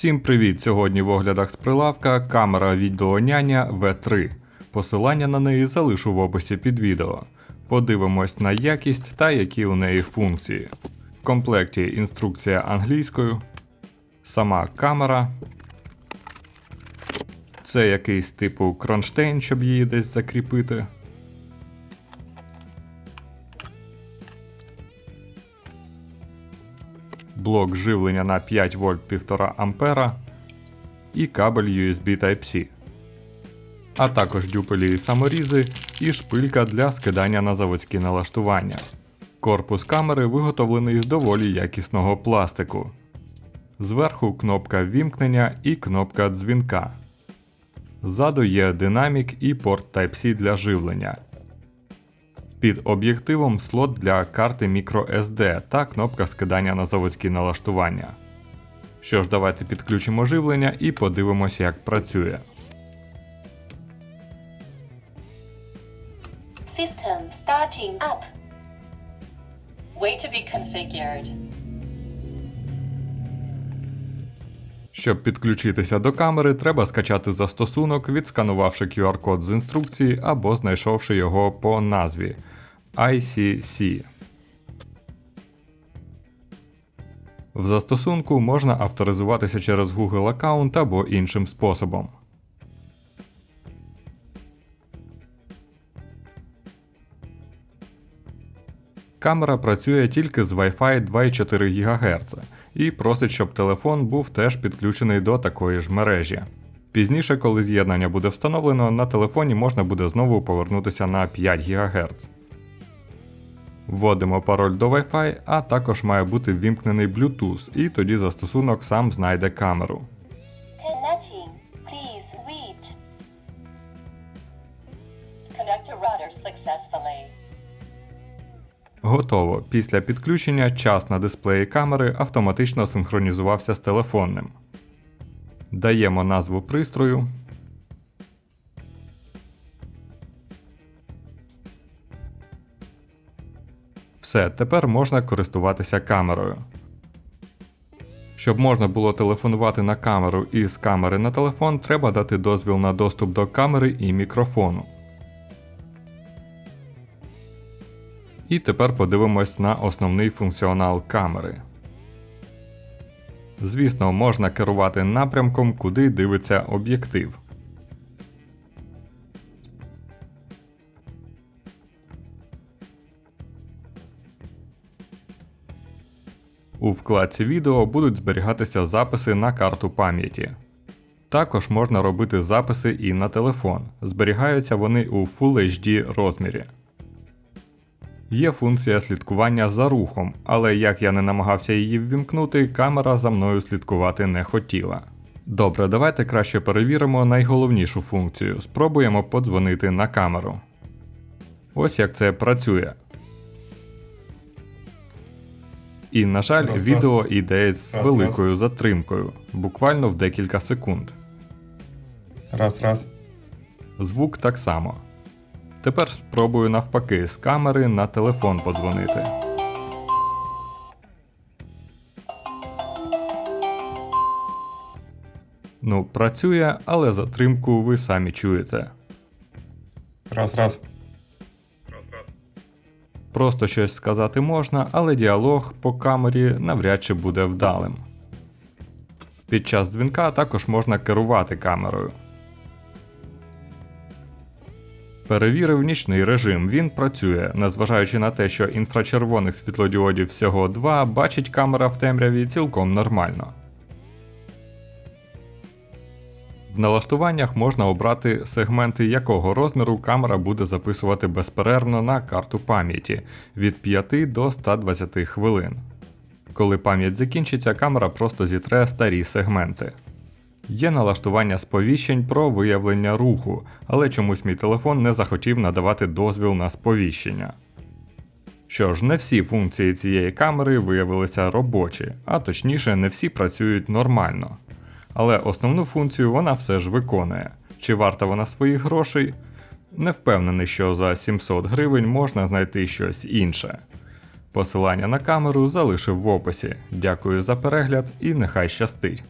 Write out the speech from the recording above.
Всім привіт! Сьогодні в оглядах з прилавка камера відеоняня V3. Посилання на неї залишу в описі під відео. Подивимось на якість та які у неї функції. В комплекті інструкція англійською, сама камера. Це якийсь типу кронштейн, щоб її десь закріпити. Блок живлення на 5 вольт 1,5 ампера і кабель USB Type-C. А також дюпелі і саморізи і шпилька для скидання на заводські налаштування. Корпус камери виготовлений з доволі якісного пластику. Зверху кнопка ввімкнення і кнопка дзвінка. Ззаду є динамік і порт Type-C для живлення. Під об'єктивом слот для карти microSD та кнопка скидання на заводські налаштування. Що ж, давайте підключимо живлення і подивимося, як працює. System starting up. Way to be configured. Щоб підключитися до камери, треба скачати застосунок, відсканувавши QR-код з інструкції або знайшовши його по назві ICC. В застосунку можна авторизуватися через Google аккаунт або іншим способом. Камера працює тільки з Wi-Fi 2,4 ГГц і просить, щоб телефон був теж підключений до такої ж мережі. Пізніше, коли з'єднання буде встановлено, на телефоні можна буде знову повернутися на 5 ГГц. Вводимо пароль до Wi-Fi, а також має бути ввімкнений Bluetooth, і тоді застосунок сам знайде камеру. Connect to router successfully. Готово. Після підключення час на дисплеї камери автоматично синхронізувався з телефонним. Даємо назву пристрою. Все, тепер можна користуватися камерою. Щоб можна було телефонувати на камеру і з камери на телефон, треба дати дозвіл на доступ до камери і мікрофону. І тепер подивимось на основний функціонал камери. Звісно, можна керувати напрямком, куди дивиться об'єктив. У вкладці відео будуть зберігатися записи на карту пам'яті. Також можна робити записи і на телефон. Зберігаються вони у Full HD розмірі. Є функція слідкування за рухом, але як я не намагався її ввімкнути, камера за мною слідкувати не хотіла. Добре, давайте краще перевіримо найголовнішу функцію. Спробуємо подзвонити на камеру. Ось як це працює. І, на жаль, Раз, раз. відео йде з Раз, великою затримкою, буквально в декілька секунд. Раз, раз. Звук так само. Тепер спробую навпаки з камери на телефон подзвонити. Ну, працює, але затримку ви самі чуєте. Раз, раз. Просто щось сказати можна, але діалог по камері навряд чи буде вдалим. Під час дзвінка також можна керувати камерою. Перевірив нічний режим, він працює, незважаючи на те, що інфрачервоних світлодіодів всього два, бачить камера в темряві цілком нормально. В налаштуваннях можна обрати сегменти якого розміру камера буде записувати безперервно на карту пам'яті від 5 до 120 хвилин. Коли пам'ять закінчиться, камера просто зітре старі сегменти. Є налаштування сповіщень про виявлення руху, але чомусь мій телефон не захотів надавати дозвіл на сповіщення. Що ж, не всі функції цієї камери виявилися робочі, а точніше, не всі працюють нормально. Але основну функцію вона все ж виконує. Чи варта вона своїх грошей? Не впевнений, що за 700 гривень можна знайти щось інше. Посилання на камеру залишив в описі. Дякую за перегляд і нехай щастить!